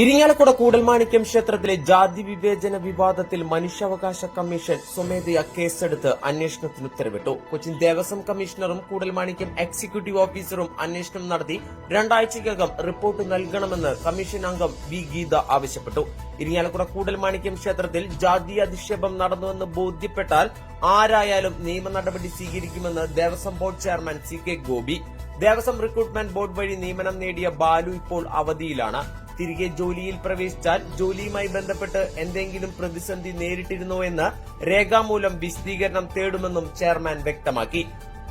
ഇരിങ്ങാലക്കുട കൂടൽമാണിക്യം ക്ഷേത്രത്തിലെ ജാതി വിവേചന വിവാദത്തിൽ മനുഷ്യാവകാശ കമ്മീഷൻ സ്വമേധയാ കേസെടുത്ത് അന്വേഷണത്തിന് ഉത്തരവിട്ടു. കൊച്ചിൻ ദേവസ്വം കമ്മീഷണറും കൂടൽമാണിക്യം എക്സിക്യൂട്ടീവ് ഓഫീസറും അന്വേഷണം നടത്തി രണ്ടാഴ്ചയ്ക്കകം റിപ്പോർട്ട് നൽകണമെന്ന് കമ്മീഷൻ അംഗം വി ഗീത ആവശ്യപ്പെട്ടു. ഇരിങ്ങാലക്കുട കൂടൽമാണിക്യം ക്ഷേത്രത്തിൽ ജാതി അധിക്ഷേപം നടന്നുവെന്ന് ബോധ്യപ്പെട്ടാൽ ആരായാലും നിയമ നടപടി സ്വീകരിക്കുമെന്ന് Devaswom board chairman C K Gopi. Devaswom recruitment board വഴി നിയമനം നേടിയ ബാലു ഇപ്പോൾ അവധിയിലാണ്. തിരികെ ജോലിയിൽ പ്രവേശിച്ചാൽ ജോലിയുമായി ബന്ധപ്പെട്ട് എന്തെങ്കിലും പ്രതിസന്ധി നേരിട്ടിരുന്നോ എന്ന് രേഖാമൂലം വിശദീകരണം തേടുമെന്നും ചെയർമാൻ വ്യക്തമാക്കി.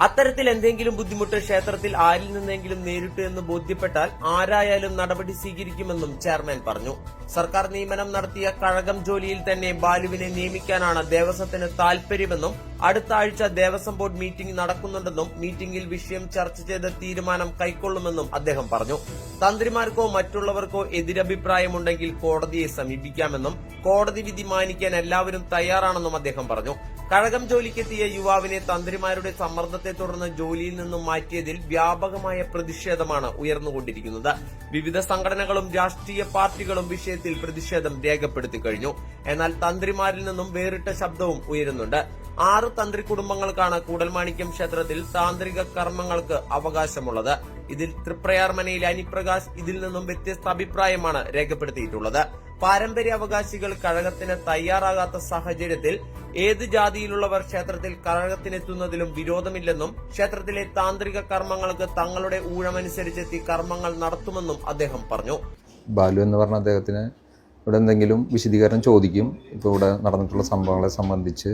അത്തരത്തിൽ എന്തെങ്കിലും ബുദ്ധിമുട്ട് ക്ഷേത്രത്തിൽ ആരിൽ നിന്നെങ്കിലും നേരിട്ടു എന്ന് ബോധ്യപ്പെട്ടാൽ ആരായാലും നടപടി സ്വീകരിക്കുമെന്നും ചെയർമാൻ പറഞ്ഞു. സർക്കാർ നിയമനം നടത്തിയ കഴകം ജോലിയിൽ തന്നെ ബാലുവിനെ നിയമിക്കാനാണ് ദേവസ്വത്തിന് താൽപര്യമെന്നും അടുത്ത ആഴ്ച ദേവസ്വം ബോർഡ് മീറ്റിംഗ് നടക്കുന്നുണ്ടെന്നും മീറ്റിംഗിൽ വിഷയം ചർച്ച ചെയ്ത് തീരുമാനം കൈക്കൊള്ളുമെന്നും അദ്ദേഹം പറഞ്ഞു. തന്ത്രിമാർക്കോ മറ്റുള്ളവർക്കോ എതിരഭിപ്രായമുണ്ടെങ്കിൽ കോടതിയെ സമീപിക്കാമെന്നും കോടതി വിധി മാനിക്കാൻ എല്ലാവരും തയ്യാറാണെന്നും അദ്ദേഹം പറഞ്ഞു. കഴകം ജോലിക്കെത്തിയ യുവാവിനെ തന്ത്രിമാരുടെ സമ്മർദ്ദത്തെ തുടർന്ന് ജോലിയിൽ നിന്നും മാറ്റിയതിൽ വ്യാപകമായ പ്രതിഷേധമാണ് ഉയർന്നുകൊണ്ടിരിക്കുന്നത്. വിവിധ സംഘടനകളും രാഷ്ട്രീയ പാർട്ടികളും വിഷയത്തിൽ പ്രതിഷേധം രേഖപ്പെടുത്തി കഴിഞ്ഞു. എന്നാൽ തന്ത്രിമാരിൽ നിന്നും വേറിട്ട ശബ്ദവും ഉയരുന്നുണ്ട്. ആറ് തന്ത്രി കുടുംബങ്ങൾക്കാണ് കൂടൽമാണിക്യം ക്ഷേത്രത്തിൽ താന്ത്രിക കർമ്മങ്ങൾക്ക് അവകാശമുള്ളത്. ഇതിൽ തൃപ്രയാർമനയിലെ അനിപ്രകാശ് ഇതിൽ നിന്നും വ്യത്യസ്ത അഭിപ്രായമാണ് രേഖപ്പെടുത്തിയിട്ടുള്ളത്. പാരമ്പര്യ അവകാശികൾ കഴകത്തിന് തയ്യാറാകാത്ത സാഹചര്യത്തിൽ ഏത് ജാതിയിലുള്ളവർ ക്ഷേത്രത്തിൽ കഴകത്തിനെത്തുന്നതിലും വിരോധമില്ലെന്നും ക്ഷേത്രത്തിലെ താന്ത്രിക കർമ്മങ്ങൾക്ക് തങ്ങളുടെ ഊഴമനുസരിച്ചെത്തി കർമ്മങ്ങൾ നടത്തുമെന്നും അദ്ദേഹം പറഞ്ഞു. ബാലു എന്ന് പറഞ്ഞ അദ്ദേഹത്തിന് ഇവിടെ എന്തെങ്കിലും വിശദീകരണം ചോദിക്കും. ഇപ്പോൾ ഇവിടെ നടന്നിട്ടുള്ള സംഭവങ്ങളെ സംബന്ധിച്ച്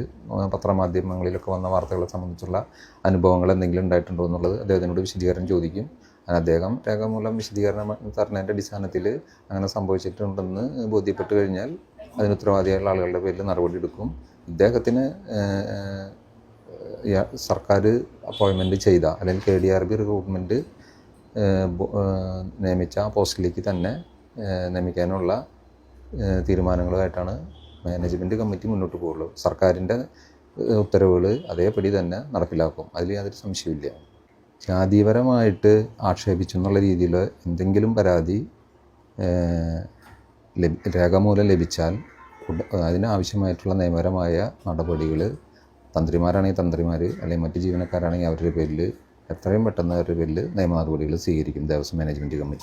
പത്രമാധ്യമങ്ങളിലൊക്കെ വന്ന വാർത്തകളെ സംബന്ധിച്ചുള്ള അനുഭവങ്ങൾ എന്തെങ്കിലും ഉണ്ടായിട്ടുണ്ടോ എന്നുള്ളത് അദ്ദേഹത്തിനോട് വിശദീകരണം ചോദിക്കും. അദ്ദേഹം രേഖാമൂലം വിശദീകരണം തരണേന്റെ അടിസ്ഥാനത്തിൽ അങ്ങനെ സംഭവിച്ചിട്ടുണ്ടെന്ന് ബോധ്യപ്പെട്ട് കഴിഞ്ഞാൽ അതിന് ഉത്തരവാദിയായുള്ള ആളുകളുടെ പേരിൽ നടപടി എടുക്കും. ഇദ്ദേഹത്തിന് സർക്കാർ അപ്പോയിൻമെന്റ് ചെയ്ത അല്ലെങ്കിൽ K D R B recruitment നിയമിച്ച ആ പോസ്റ്റിലേക്ക് തന്നെ നിയമിക്കാനുള്ള തീരുമാനങ്ങളുമായിട്ടാണ് മാനേജ്മെന്റ് കമ്മിറ്റി മുന്നോട്ട് പോകുള്ളൂ സർക്കാരിന്റെ ഉത്തരവുകൾ അതേപടി തന്നെ നടപ്പിലാക്കും. അതിൽ യാതൊരു സംശയമില്ല ജാതിപരമായിട്ട് ആക്ഷേപിച്ചു എന്നുള്ള രീതിയിൽ എന്തെങ്കിലും പരാതി രേഖമൂലം ലഭിച്ചാൽ അതിനാവശ്യമായിട്ടുള്ള നിയമപരമായ നടപടികൾ തന്ത്രിമാരാണെങ്കിൽ തന്ത്രിമാർ അല്ലെങ്കിൽ മറ്റ് ജീവനക്കാരാണെങ്കിൽ അവരുടെ പേരിൽ എത്രയും പെട്ടെന്ന് അവരുടെ പേരിൽ നിയമ നടപടികൾ സ്വീകരിക്കും. Devaswom management committee